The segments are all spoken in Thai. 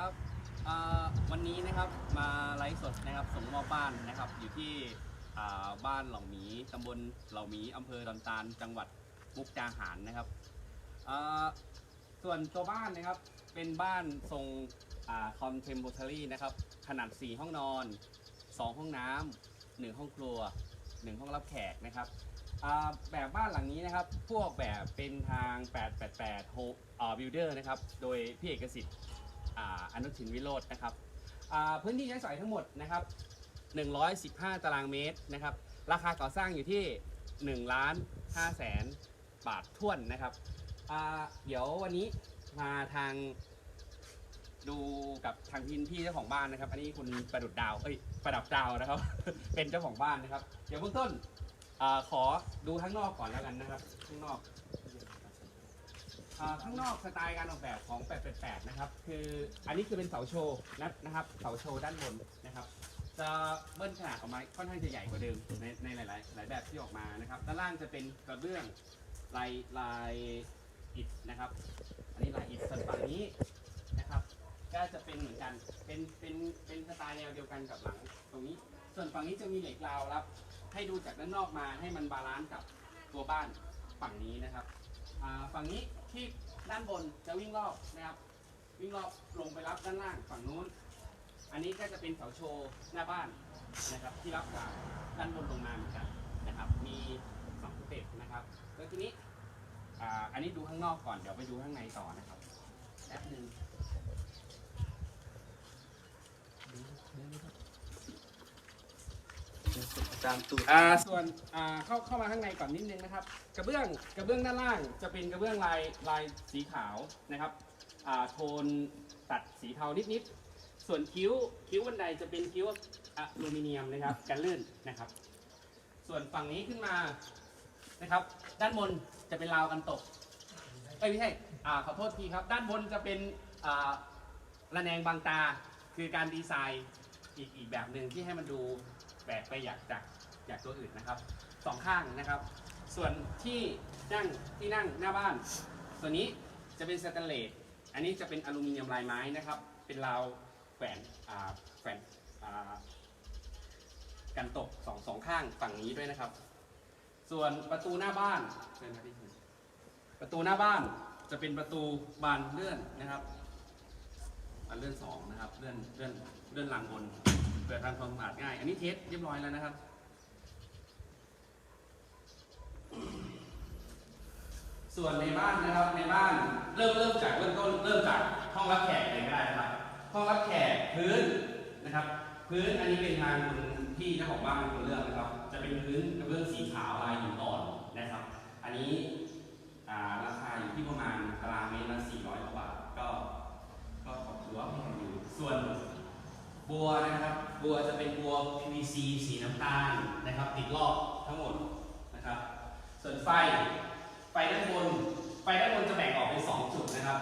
ครับวันนี้นะครับมาไลฟ์สดนะครับส่งมอบบ้านนะครับ อยู่ที่บ้านเหล่าหมีตำบลเหล่าหมีอำเภอดอนตาลจังหวัดมุกดาหารนะครับส่วนตัวบ้านนะครับเป็นบ้านทรงคอนเทม p o r a r y นะครับขนาด 4 ห้องนอน 2 ห้องน้ำ1ห้องครัว 1 ห้องรับแขกนะครับแบบบ้านหลังนี้นะครับ พวกแบบเป็นทาง 888 Home อ่า Builder นะครับ โดยพี่เอกสิทธิ์ อาอนุทินวิโรจน์นะครับอ่าพื้นที่ใช้สอยทั้งหมดนะครับ115 ตารางเมตรนะครับ ราคาก่อสร้างอยู่ที่1ล้าน5แสนบาทท่วนนะครับอ่าเดี๋ยววันนี้มาทางดูกับทางพินพี่เจ้าของบ้านนะครับ อันนี้คุณประดุดดาวเอ้ยประดับดาวนะครับ เป็นเจ้าของบ้านนะครับ เดี๋ยวเบื้องต้นอาขอดูข้างนอกก่อนแล้วกันนะครับ ข้างนอก อ่าข้างนอกสไตล์การออกแบบของ 888 นะครับ คืออันนี้คือเป็นเสาโชว์นะนะครับ เสาโชว์ด้านบนนะครับ จะเบิ้ลขนาดออกมาค่อนข้างจะใหญ่กว่าเดิมในในหลายๆหลายแบบที่ออกมานะครับ ด้านล่างจะเป็นกระเบื้องลายลายอิฐนะครับ อันนี้ลายอิฐส่วนฝั่งนี้นะครับ ก็จะเป็นเหมือนกัน เป็นเป็นเป็นสไตล์แนวเดียวกันกับหลังตรงนี้ ส่วนฝั่งนี้จะมีเหล็กราวรับ ให้ดูจากด้านนอกมาให้มันบาลานซ์กับตัวบ้านฝั่งนี้นะครับ ฝั่งนี้ที่ด้านบนจะวิ่งรอบนะครับ วิ่งรอบลงไปรับด้านล่างฝั่งนู้น อันนี้ก็จะเป็นเสาโชว์หน้าบ้านนะครับ ที่รับจากด้านบนลงมาเหมือนกันนะครับ มีสองสเต็ปนะครับแล้วทีนี้อันนี้ดูข้างนอกก่อนเดี๋ยวไปดูข้างในต่อนะครับแป๊บหนึ่ง ตามตูดอ่าส่วนอ่าเข้าเข้ามาข้างในก่อนนิดนึงนะครับ กระเบื้องกระเบื้องด้านล่างจะเป็นกระเบื้องลายลายสีขาวนะครับอ่าโทนตัดสีเทานิดๆส่วนคิ้วคิ้วบันไดจะเป็นคิ้วอลูมิเนียมนะครับกันลื่นนะครับ ส่วนฝั่งนี้ขึ้นมานะครับ ด้านบนจะเป็นราวกันตกเอ้ยไม่ใช่อ่าขอโทษทีครับ ด้านบนจะเป็นอ่าระแนงบางตาคือการดีไซน์อีกอีกแบบหนึ่งที่ให้มันดู แปลกไปจากจากจากตัวอื่นนะครับสองข้างนะครับ ส่วนที่นั่งที่นั่งหน้าบ้านส่วนนี้จะเป็นสแตนเลสอันนี้จะเป็นอลูมิเนียมลายไม้นะครับ เป็นราวแขวนอ่าแขวนอ่ากันตกสองสองข้างฝั่งนี้ด้วยนะครับ ส่วนประตูหน้าบ้านประตูหน้าบ้านจะเป็นประตูบานเลื่อนนะครับบานเลื่อนสองนะครับ เลื่อนเลื่อนเลื่อนหลังบน เปิดทางความสะอาดง่าย อันนี้เทสเรียบร้อยแล้วนะครับ ส่วนในบ้านนะครับในบ้านเริ่มเริ่มจากเริ่มต้นเริ่มจากห้องรับแขกเลยก็ได้นะครับ ห้องรับแขกพื้นนะครับ พื้นอันนี้เป็นทางคุณพี่เจ้าของบ้านเป็นคนเลือกนะครับ จะเป็นพื้นกระเบื้องสีขาวลายหินอ่อนนะครับ อันนี้ราคาอยู่ที่ประมาณตารางเมตรละ400กว่าบาทก็ก็ถือว่าแพงอยู่ส่วน บัวนะครับ บัวจะเป็นบัว PVC สีน้ำตาลนะครับ ติดรอบทั้งหมดนะครับ ส่วนไฟ ไฟด้านบน ไฟด้านบนจะแบ่งออกเป็นสองจุดนะครับ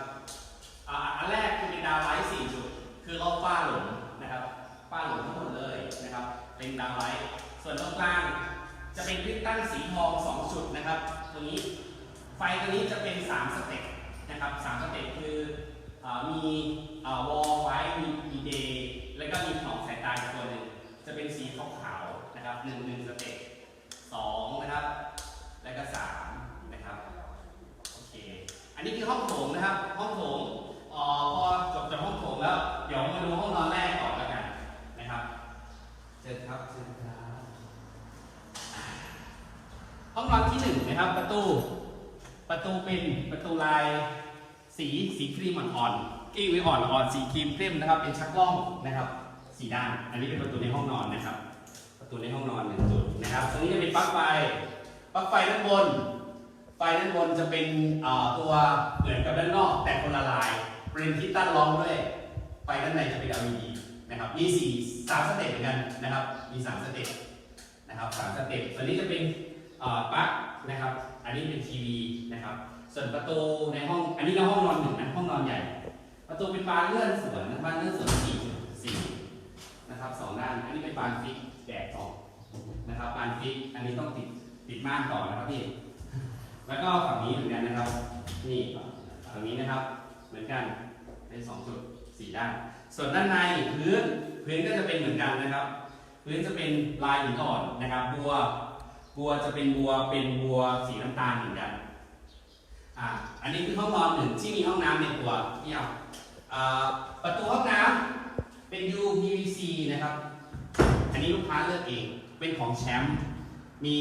อ่าอันแรกคือเป็นดาวไลท์สี่จุด คือรอบฝ้าหลุมนะครับ ฝ้าหลุมทั้งหมดเลยนะครับ เป็นดาวไลท์ ส่วนตรงกลางจะเป็นคริสตัลสีทองสองจุดนะครับ ตรงนี้ ไฟตัวนี้จะเป็นสามสเต็ปนะครับสามสเต็ปคืออ่ามีอ่าวอลไว้ มีมีเดย์ แล้วก็มีหอกสายตาอีกตัวหนึ่ง จะเป็นสีขาวๆนะครับหนึ่งหนึ่งสเต็ปสองนะครับ แล้วก็สามนะครับ โอเค อันนี้คือห้องโถงนะครับ ห้องโถงเอ่อพอจบจากห้องโถงแล้ว เดี๋ยวมาดูห้องนอนแรกก่อนแล้วกันนะครับเชิญครับเชิญครับ ห้องนอนที่หนึ่งนะ ครับประตู ประตูเป็นประตูลายสีสีครีมอ่อนๆกี้วิอ่อนอ่อนสีครีมเข้มนะครับ เป็นชักล้องนะครับสีด้าน อันนี้เป็นประตูในห้องนอนนะครับ ประตูในห้องนอนหนึ่งจุดนะครับตรงนี้จะเป็นปลั๊กไฟปลั๊กไฟด้านบน ไฟด้านบนจะเป็นตัวเหมือนกับด้านนอกแต่คนละลายเป็นที่ตั้งล้อมด้วยไฟด้านในจะเป็น LED นะครับมีสี่สามสเต็ปเหมือนกันนะครับ มีสามสเต็ปนะครับสามสเต็ปส่วนนี้จะเป็น ปลั๊กนะครับ อันนี้เป็นทีวีนะครับ ส่วนประตูในห้อง อันนี้ในห้องนอนหนึ่งนะห้องนอนใหญ่ ประตูเป็นบานเลื่อนสวนนะบานเลื่อนสวนสี่สี่นะครับสองด้าน อันนี้เป็นบานฟิกแดดออกนะครับบานฟิก อันนี้ต้องติดติดม่านต่อนะครับพี่ แล้วก็ฝั่งนี้เหมือนกันนะครับ นี่ฝั่งนี้นะครับ เหมือนกันเป็นสองจุดสี่ด้าน ส่วนด้านในพื้นพื้นก็จะเป็นเหมือนกันนะครับ พื้นจะเป็นลายหินอ่อนนะครับบัว บัวจะเป็นบัวเป็นบัวสีน้ำตาลเหมือนกันอ่าอันนี้คือห้องนอนหนึ่งที่มีห้องน้ำในตัวที่เอาประตูห้องน้ำเป็น UPVC นะครับ อันนี้ลูกค้าเลือกเอง เป็นของแชมป์ มี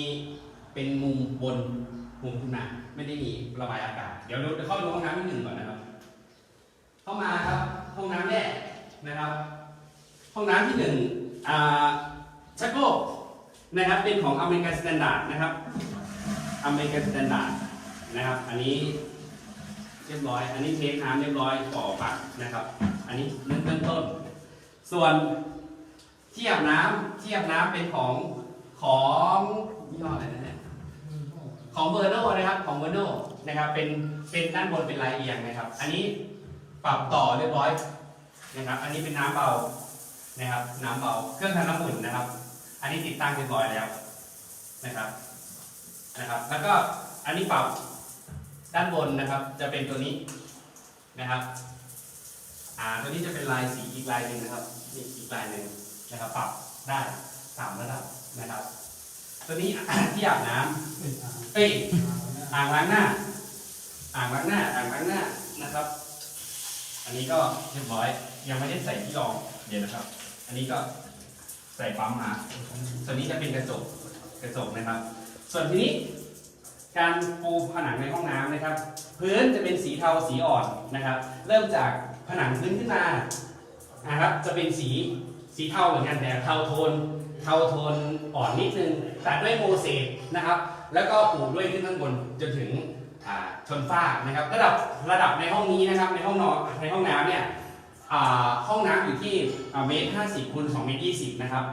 เป็นมุมบนมุมขึ้นมาไม่ได้มีระบายอากาศ เดี๋ยวเราเข้าดูห้องน้ำที่หนึ่งก่อนนะครับ เข้ามาครับห้องน้ำแรกนะครับ ห้องน้ำที่หนึ่งอ่าชักโครก นะครับเป็นของอเมริกันสแตนดาร์ดนะครับอเมริกันสแตนดาร์ดนะครับอันนี้เรียบร้อย อันนี้เทคน้ำเรียบร้อยต่อปักนะครับ อันนี้เริ่มต้น ส่วนเที่อาบน้ำที่อาบน้ำเป็นของของยี่ห้ออะไรนะเนี่ยของเบอร์โนนะครับของเบอร์โนนะครับเป็นเป็นด้านบนเป็นลายเอียงนะครับ อันนี้ปรับต่อเรียบร้อยนะครับ อันนี้เป็นน้ำเบานะครับ น้ำเบาเครื่องทำน้ำอุ่นนะครับ อันนี้ติดตั้งเรียบร้อยแล้วนะครับนะครับ แล้วก็อันนี้ปรับด้านบนนะครับ จะเป็นตัวนี้นะครับ อ่าตัวนี้จะเป็นลายสีอีกลายหนึ่งนะครับนี่อีกลายหนึ่งนะครับ ปรับได้สามระดับนะครับ ตัวนี้ที่อาบน้ำเอ้ยอ่างล้างหน้า อ่างล้างหน้าอ่างล้างหน้านะครับ อันนี้ก็เรียบร้อยยังไม่ได้ใส่ที่รองเดี๋ยวนะครับ อันนี้ก็ ใส่ปั๊มมาส่วนนี้จะเป็นกระจกกระจกนะครับ ส่วนทีนี้ การปูผนังในห้องน้ำนะครับ พื้นจะเป็นสีเทาสีอ่อนนะครับ เริ่มจากผนังพื้นขึ้นมานะครับ จะเป็นสีสีเทาเหมือนกันแต่เทาโทนเทาโทนอ่อนนิดนึงตัดด้วยโมเสกนะครับ แล้วก็ปูด้วยขึ้นข้างบนจนถึงชนฝ้านะครับ ระดับระดับในห้องนี้นะครับในห้องนอนในห้องน้ำเนี่ย ห้องน้ำอยู่ที่เมตรห้าสิบคูณสองเมตรยี่สิบนะครับ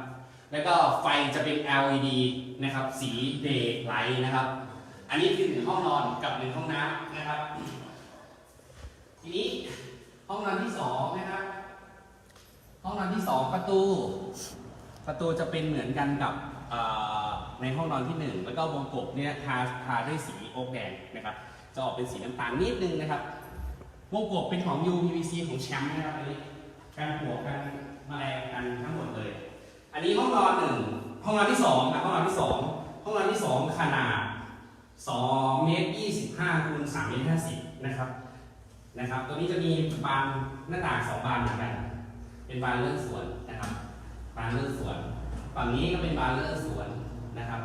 แล้วก็ไฟจะเป็น LED นะครับ สีเดย์ไลท์นะครับ อันนี้คือหนึ่งห้องนอนกับหนึ่งห้องน้ำนะครับ ทีนี้ห้องนอนที่สองนะครับ ห้องนอนที่สองประตู ประตูจะเป็นเหมือนกันกับในห้องนอนที่หนึ่งแล้วก็วงกบเนี่ยทาทาด้วยสีโอ๊กแดงนะครับ จะออกเป็นสีน้ำตาลนิดนึงนะครับ วงกบเป็นของ UPVC ของแชมป์นะครับอันนี้การปลวกกันแมลงกันทั้งหมดเลย อันนี้ห้องนอนหนึ่งห้องนอนที่สองนะห้องนอนที่สองห้องนอนที่สองขนาด2เมตร25คูณ3เมตร50นะครับนะครับ ตัวนี้จะมีบานหน้าต่างสองบานเหมือนกัน เป็นบานเลื่อนสวนนะครับ บานเลื่อนสวน ฝั่งนี้ก็เป็นบานเลื่อนสวนนะครับ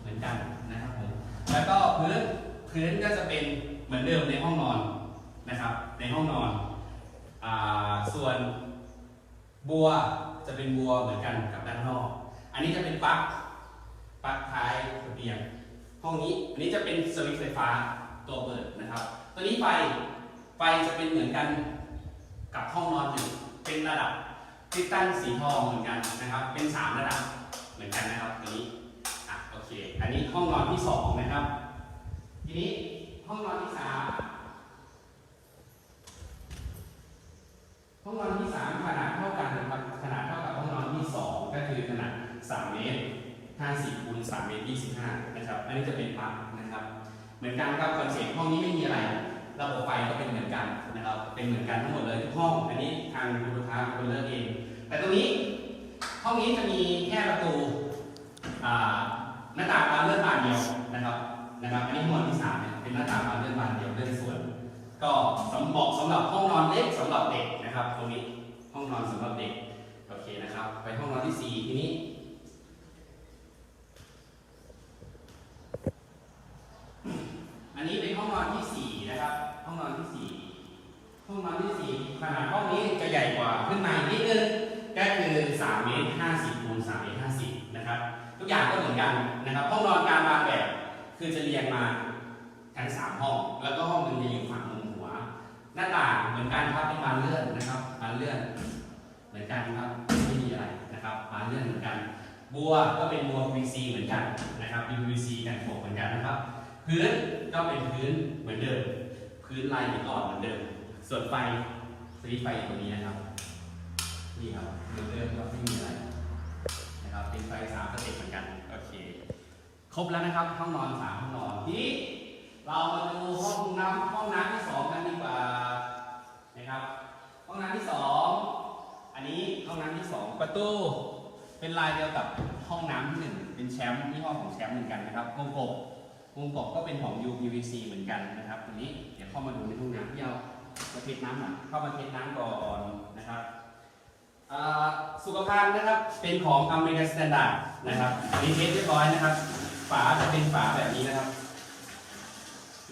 เหมือนกันนะครับผม แล้วก็พื้นพื้นก็จะเป็นเหมือนเดิมในห้องนอน นะครับ ในห้องนอนอส่วนบัวจะเป็นบัวเหมือนกันกับด้านนอก อันนี้จะเป็นปลั๊กปลั๊กท้ายระเบียง ห้องนี้อันนี้จะเป็นสวิตช์ไฟฟ้าตัวเปิดนะครับ ตัวนี้ไฟไฟจะเป็นเหมือนกันกับห้องนอนหนึ่งเป็นระดับติดตั้งสีทองเหมือนกันนะครับ เป็นสามระดับเหมือนกันนะครับตัวนี้อะโอเค อันนี้ห้องนอนที่สองนะครับ ทีนี้ห้องนอนที่สาม ห้องนอนที่สามขนาดเท่ากันนะครับ ขนาดเท่ากับห้องนอนที่สองก็คือขนาดสามเมตร50คูณ3เมตร25นะครับ อันนี้จะเป็นปั๊มนะครับ เหมือนกันครับคอนเซ็ปต์ห้องนี้ไม่มีอะไร ระบบไฟก็เป็นเหมือนกันนะครับ เป็นเหมือนกันทั้งหมดเลยทุกห้อง อันนี้ทางลูกค้าคนเลือกเอง แต่ตรงนี้ห้องนี้จะมีแค่ประตูหน้าต่างบานเลื่อนบานเดียวนะครับ นะครับ อันนี้ห้องนอนที่สามเนี่ยเป็นหน้าต่างบานเลื่อนบานเดียวเลื่อนส่วน ก็สำหมาะสำหรับห้องนอนเล็กสำหรับเด็กนะครับตรงนี้ห้องนอนสำหรับเด็กโอเคนะครับ ไปห้องนอนที่สี่ทีนี้อันนี้เป็นห้องนอนที่สี่นะครับห้องนอนที่สี่ห้องนอนที่สี่ขนาดห้องนี้จะใหญ่กว่าขึ้นมาอีกนิดนึงก็คือ3เมตร50คูณ3เมตร50นะครับทุกอย่างก็เหมือนกันนะครับห้องนอนการวางแบบคือจะเรียงมาทั้งสามห้อง แล้วก็ห้องหนึงจะอยู่ หน้าต่างเหมือนกันครับเป็นบานเลื่อนนะครับบานเลื่อน เหมือนกันครับไม่มีอะไรนะครับบานเลื่อนเหมือนกัน บัวก็เป็นบัว PVC เหมือนกันนะครับ PVC กันฝกเหมือนกันนะครับ พื้นก็เป็นพื้นเหมือนเดิม พื้นลายหินอ่อนเหมือนเดิม ส่วนไฟสวิตไฟตรงนี้นะครับนี่ครับเหมือนเดิมครับไม่มีอะไรนะครับเป็นไฟสามสเต็ปเหมือนกันโอเคครบแล้วนะครับห้องนอนสามห้องนอนทีนี้ เรามาดูห้องน้ำห้องน้ำที่สองกันดีกว่านะครับ ห้องน้ำที่สองน้ำที่2ประตูเป็นลายเดียวกับห้องน้ำที่หนึ่งเป็นแชมป์ที่ห้องของแชมป์เหมือนกันนะครับวงกบวงกบก็เป็นของ UPVC เหมือนกันนะครับทีนี้เดี๋ยวเข้ามาดูในห้องน้ำที่เอามาเทสน้ำหน่อยเข้ามาเทสน้ำก่อนนะครับสุขภัณฑ์นะครับเป็นของอเมริกันสแตนดาร์ดนะครับอันนี้เทสเรียบร้อยนะครับ ฝาจะเป็นฝาแบบนี้นะครับ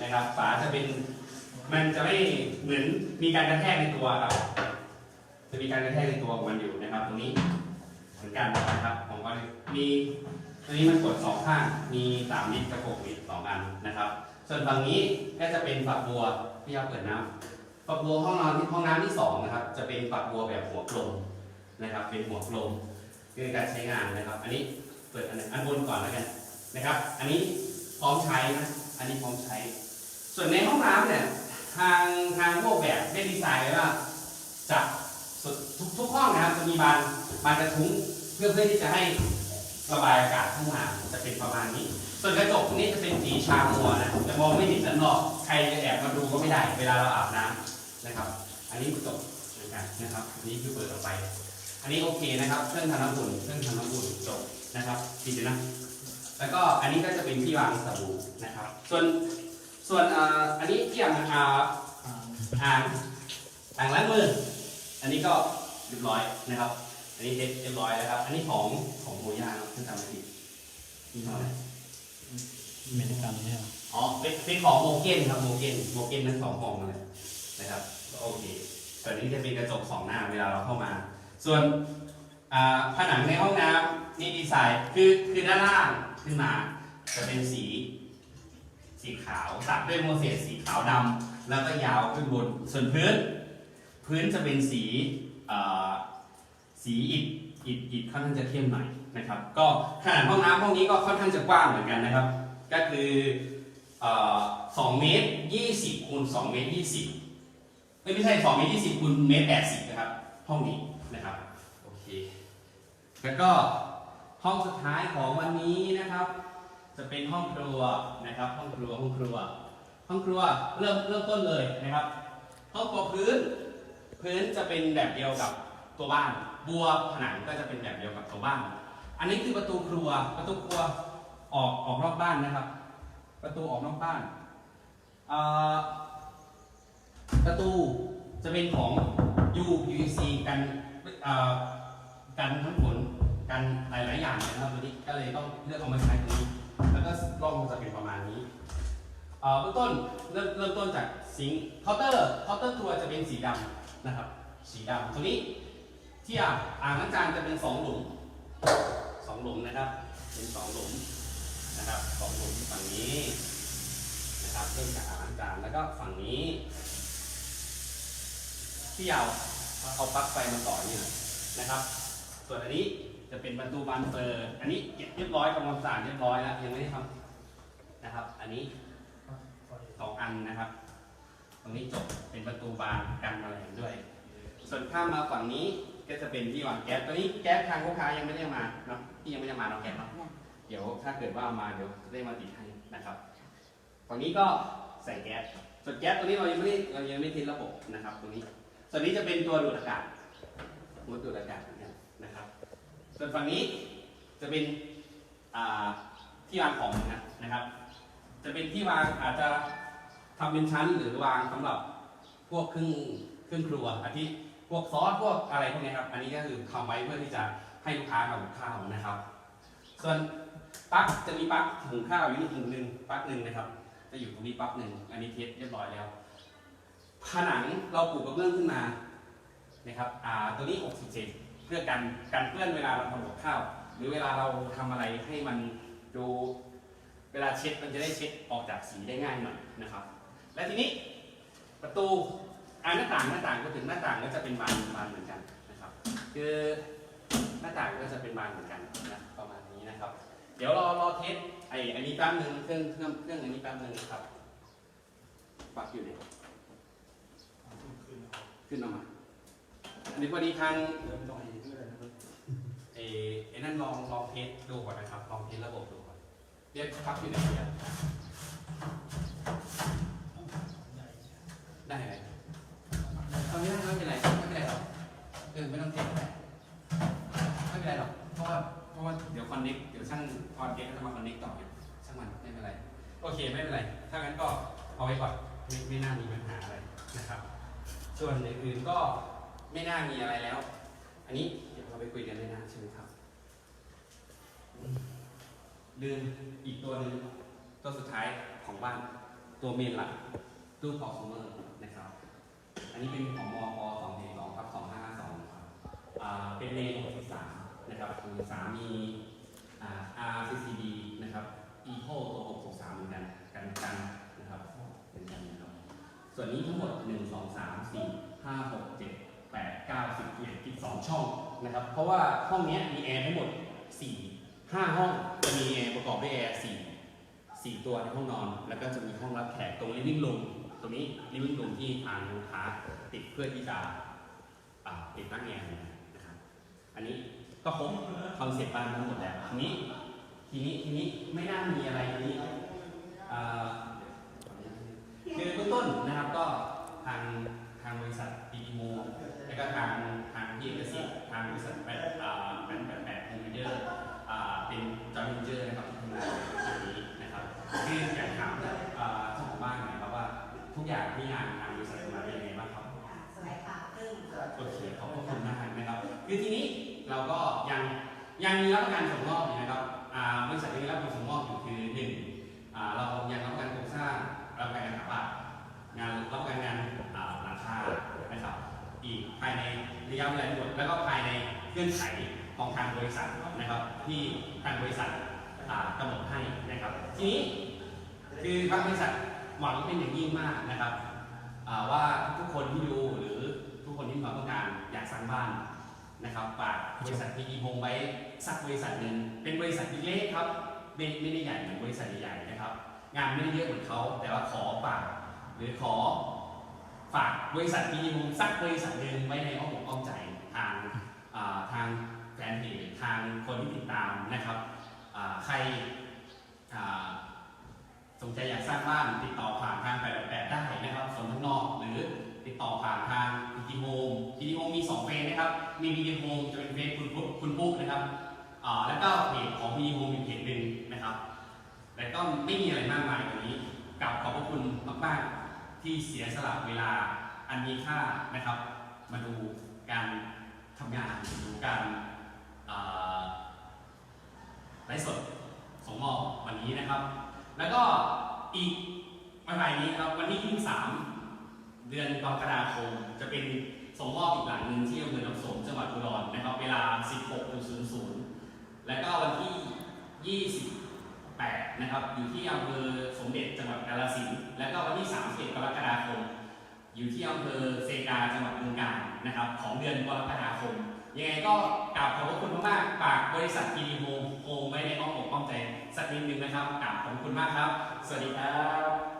นะครับ ฝาจะเป็นมันจะไม่เหมือนมีการกระแทกในตัวครับ จะมีการกระแทกในตัวของมันอยู่นะครับ ตรงนี้เหมือนกันนะครับผมก็มีตัวนี้มันกดสองข้างมีสามลิตรกับหกลิตรสองอันนะครับ ส่วนฝั่งนี้ก็จะเป็นฝักบัวที่เราเปิดน้ำฝักบัวห้องนอนที่ห้องน้ำที่สองนะครับ จะเป็นฝักบัวแบบหัวกลมนะครับ เป็นหัวกลมคือการใช้งานนะครับ อันนี้เปิดอันไหนอันบนก่อนแล้วกันนะครับ อันนี้พร้อมใช้นะ อันนี้พร้อมใช้ ส่วนในห้องน้ำเนี่ยทางทางพวกแบบได้ดีไซน์ไว้ว่าจะทุกทุกห้องนะครับจะมีบานบานกระทุ้งเพื่อเพื่อที่จะให้ระบายอากาศเข้ามาจะเป็นประมาณนี้ ส่วนกระจกพวกนี้จะเป็นสีชามัวนะจะมองไม่เห็นด้านนอกใครจะแอบมาดูก็ไม่ได้ เวลาเราอาบน้ำนะครับ อันนี้กระจกเหมือนกันนะครับอันนี้คือเปิดออกไป อันนี้โอเคนะครับเครื่องทำน้ำอุ่นเครื่องทำน้ำอุ่นจบนะครับดีนะแล้วก็อันนี้ก็จะเป็นที่วางสบู่นะครับ ส่วน ส่วนอ่าอันนี้ที่อ่างอ่าอ่างอ่างล้างมือ อันนี้ก็เรียบร้อยนะครับ อันนี้เรียบร้อยแล้วครับ อันนี้ของของโมย่าเนาะที่ทำมาผิดนี่เท่าไหร่อเมริกันเนี่ยอ๋อเป็นเป็นของโมเกนครับโมเกนโมเกนทั้งสองห้องเลยนะครับก็โอเคส่วนนี้จะเป็นกระจกสองหน้าเวลาเราเข้ามา ส่วนอ่าผนังในห้องน้ำนี่ดีไซน์คือคือด้านล่างขึ้นมาจะเป็นสี สีขาวตัดด้วยโมเสสสีขาวดำแล้วก็ยาวขึ้นบนส่วนพื้น พื้นจะเป็นสีสีอิฐอิฐอิฐค่อนข้างจะเข้มหน่อยนะครับ ก็ขนาดห้องน้ำห้องนี้ก็ค่อนข้างจะกว้างเหมือนกันนะครับ ก็คือสองเมตรยี่สิบคูณสองเมตรยี่สิบไม่ใช่สองเมตรยี่สิบคูณเมตรแปดสิบนะครับ ห้องนี้นะครับโอเคแล้วก็ห้องสุดท้ายของวันนี้นะครับ จะเป็นห้องครัวนะครับ ห้องครัวห้องครัว ห้องครัวเริ่มเริ่มต้นเลยนะครับ ห้องครัวพื้น พื้นจะเป็นแบบเดียวกับตัวบ้าน บัวผนังก็จะเป็นแบบเดียวกับตัวบ้าน อันนี้คือประตูครัว ประตูครัวออกออกนอกบ้านนะครับ ประตูออกนอกบ้านประตูจะเป็นของ UPVC กันเอ่อกันทั้งฝนกันหลาย ๆ อย่างนะครับตัวนี้ก็เลยต้องเลือกเอามาใช้ตรงนี้ แล้วก็ร่องจะเป็นประมาณนี้เอ่อเบื้องต้นเริ่มเริ่มต้นจากซิงค์เคาน์เตอร์เคาน์เตอร์ครัวจะเป็นสีดำนะครับ สีดำตัวนี้ที่อ่างอ่างล้างจานจะเป็นสองหลุมสองหลุมนะครับ เป็นสองหลุมนะครับสองหลุมฝั่งนี้นะครับเริ่มจากอ่างล้างจานแล้วก็ฝั่งนี้ ที่ยาวเอาปลั๊กไฟมาต่อนี่ยนะครับ ส่วนอันนี้ จะเป็นประตูบานเฟอร์อันนี้เก็บเรียบร้อยทำความสะอาดเรียบร้อยแล้วยังไม่ได้ทำนะครับ อันนี้สองอันนะครับ ตรงนี้จบเป็นประตูบานกันแมลงด้วย ส่วนข้ามมาฝั่งนี้ก็จะเป็นที่วางแก๊สตัวนี้แก๊สทางลูกค้ายังไม่ได้มาเนาะที่ยังไม่ได้มาเนาแก๊สเนาะเดี๋ยวถ้าเกิดว่ามาเดี๋ยวจะได้มาติดให้นะครับฝั่งนี้ก็ใส่แก๊สส่วนแก๊สตัวนี้เรายังไม่ได้เรายังไม่ทิ้งระบบนะครับ ตรงนี้ ส่วนนี้จะเป็นตัวดูดอากาศมดดูดอากาศ ส่วนฝั่งนี้จะเป็นที่วางของนะนะครับ จะเป็นที่วางอาจจะทำเป็นชั้นหรือวางสำหรับพวกเครื่องเครื่องครัวอาทิพวกซอสพวกอะไรพวกนี้ครับ อันนี้ก็คือทำไว้เพื่อที่จะให้ลูกค้าทำกับข้าวนะครับ ส่วนปลั๊กจะมีปลั๊กหุงข้าวอยู่หนี่งหนึ่งปลั๊กหนึ่งนะครับ จะอยู่ตรงนี้ปลั๊กหนึ่งอันนี้เทสเรียบร้อยแล้ว ผนังเราปลูกกระเบื้องขึ้นมานะครับ อ่าตัวนี้ 67 พื่อกันกันเปื้อนเวลาเราทำกับข้าว หรือเวลาเราทำอะไรให้มันดูเวลาเช็ดมันจะได้เช็ดออกจากสีได้ง่ายหน่อยนะครับ และทีนี้ประตูอ่าหน้าต่างหน้าต่างก็ถึงหน้าต่างก็จะเป็นบานบานเหมือนกันนะครับ คือหน้าต่างก็จะเป็นบานเหมือนกันนะประมาณนี้นะครับ เดี๋ยวรอรอเทสไออันนี้แป๊บนึงเครื่องเครื่องเครื่องอันนี้แป๊บนึงนะครับปักอยู่เนี่ยขึ้นออกมา เดี๋ยวพอดีทางเอไอ้นั่นลองลองเทสดูก่อนนะครับลองเทสระบบดูก่อนเรียกครับอยู่ไหนเนี่ยได้ไหมตอาไม่ได้ไม่เป็นไรไม่เป็นไรหรอกเออไม่ต้องเทสไดไม่เป็นไรหรอกเพราะว่าเพราะว่าเดี๋ยวคอนเน็กเดี๋ยวช่างคอนเน็กก็จะมาคอนเน็กต่อช่างมันไม่เป็นไรโอเคไม่เป็นไรถ้างั้นก็เอาไว้ก่อนไม่ไม่น่ามีปัญหาอะไรนะครับ ส่วนอย่างอื่นก็ ไม่น่ามีอะไรแล้ว อันนี้เดี๋ยวเราไปคุยกันในหน้าใช่ไหมครับลืมอีกตัวหนึ่งตัวสุดท้ายของบ้าน ตัวเมนหลักตู้พอซูเมอร์นะครับ อันนี้เป็นของมอป2 4 2ครับ2552ครับอ่าเป็นเลน63นะครับ63มีอ่า RCCD นะครับ Eco ตัว663เหมือนกันกันกันนะครับเป็นกันนะครับ ส่วนนี้ทั้งหมด1 2 3 4 5 6 7 8 9 10 11 12 ช่องนะครับ เพราะว่าห้องนี้มีแอร์ทั้งหมด 4 5 ห้องจะมีแอร์ประกอบด้วยแอร์4 4 ตัวในห้องนอน แล้วก็จะมีห้องรับแขกตรง living room ตรงนี้ living room ที่ทางลูกค้าติดเพื่อที่จะติดตั้งแอร์นะครับ อันนี้ก็ครบคอนเซ็ปต์บ้านทั้งหมดแล้วทีนี้ทีนี้ทีนี้ไม่น่ามีอะไรทีนี้ ยะเวลาทั้งหมดแล้วก็ภายในเงื่อนไขของทางบริษัทนะครับ ที่ทางบริษัทกำหนดให้นะครับ ทีนี้คือทางบริษัทหวังเป็นอย่างยิ่งมากนะครับว่าทุกคนที่ดูหรือทุกคนที่มีความต้องการอยากสร้างบ้านนะครับฝากบริษัทพีอีโฮมไว้สักบริษัทหนึ่งเป็นบริษัทเล็กครับไม่ไม่ได้ใหญ่เหมือนบริษัทใหญ่ๆนะครับ งานไม่ได้เยอะเหมือนเขาแต่ว่าขอฝากหรือขอ ฝากบริษัทพีอีโฮมสักบริษัทหนึ่งไว้ในอ้อมอกอ้อมใจทางทางแฟนเพจทางคนที่ติดตามนะครับใครสนใจอยากสร้างบ้านติดต่อผ่านทาง888ได้นะครับส่วนข้างนอก หรือติดต่อผ่านทางพีดีโฮมพีดีโฮมมี2เฟซนะครับ มีพีดีโฮมจะเป็นเฟซคุณปุ๊กคุณปุ๊กนะครับแล้วก็เพจของพีดีโฮมอีกเพจหนึ่งนะครับแต่ก็ไม่มีอะไรมากมายกว่านี้กลับขอบพระคุณมากๆ ที่เสียสละเวลาอันมีค่านะครับ มาดูการทำงานดูการไลฟ์สดสงมอบวันนี้นะครับ แล้วก็อีกวันไหนนี้ครับวันที่23เดือนกรกฎาคมจะเป็นสงมอบอีกหลังหนึ่งที่อำเภอหนองสมจังหวัดอุดรนะครับ เวลา 16.00 แล้วก็วันที่ 8นะครับอยู่ที่อำเภอสมเด็จจังหวัดกาฬสินธุ์แล้วก็วันที่31กรกฎาคม อยู่ที่อำเภอเซกาจังหวัดบึงกาฬนะครับของเดือนกรกฎาคม ยังไงก็กราบขอบพระคุณมากๆฝากบริษัทกีดีโฮมโฮมไว้ในอ้อมอกอ้อมใจสักนิดนึงนะครับกราบขอบคุณมากครับ สวัสดีครับ